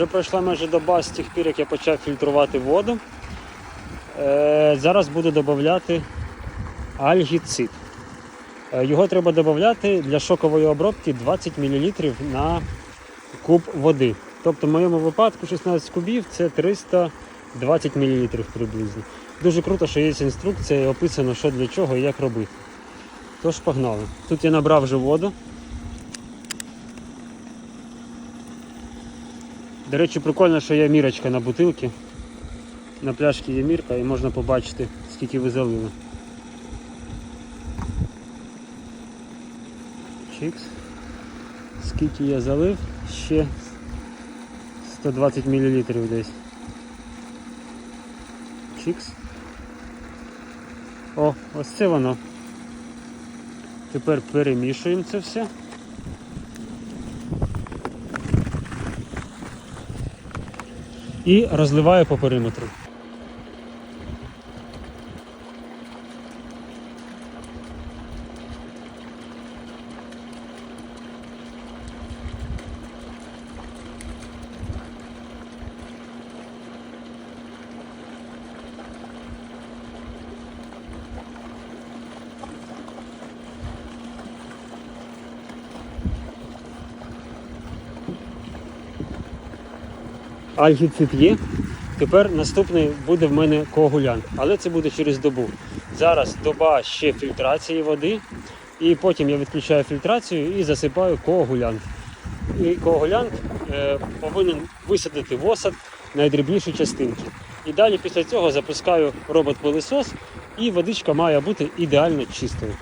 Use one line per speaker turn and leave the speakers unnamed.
Вже пройшла майже доба з тих пір, як я почав фільтрувати воду. Е, зараз буду додати альгіцид. Е, Його треба додати для шокової обробки 20 мл на куб води. Тобто в моєму випадку 16 кубів це 320 мл приблизно. Дуже круто, що є інструкція і описано, що для чого і як робити. Тож погнали. Тут я набрав вже воду. До речі, прикольно, що є мірочка на бутилці. На пляшці є мірка і можна побачити, скільки ви залили. Чікс. Скільки я залив? Ще 120 мл десь. Чікс. О, ось це воно. Тепер перемішуємо це все. І розливаю по периметру. Альгіцид є. Тепер наступний буде в мене коагулянт, але це буде через добу. Зараз доба ще фільтрації води, і потім я відключаю фільтрацію і засипаю коагулянт. І коагулянт е, повинен висадити в осад найдрібніші частинки. І далі після цього запускаю робот-пилисос, і водичка має бути ідеально чистою.